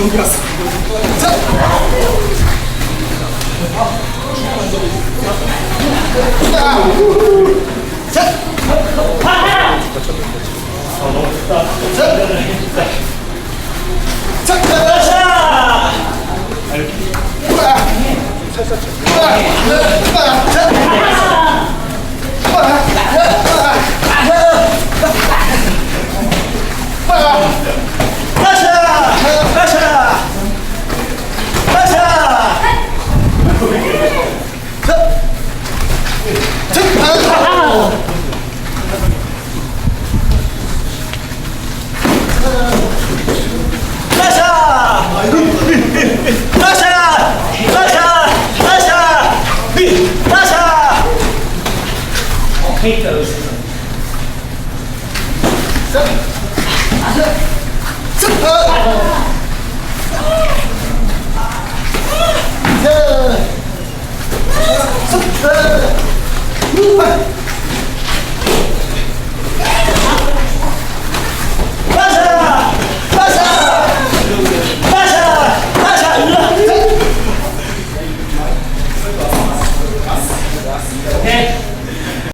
종이었어. 자! 자! Hate those. 자, Okay?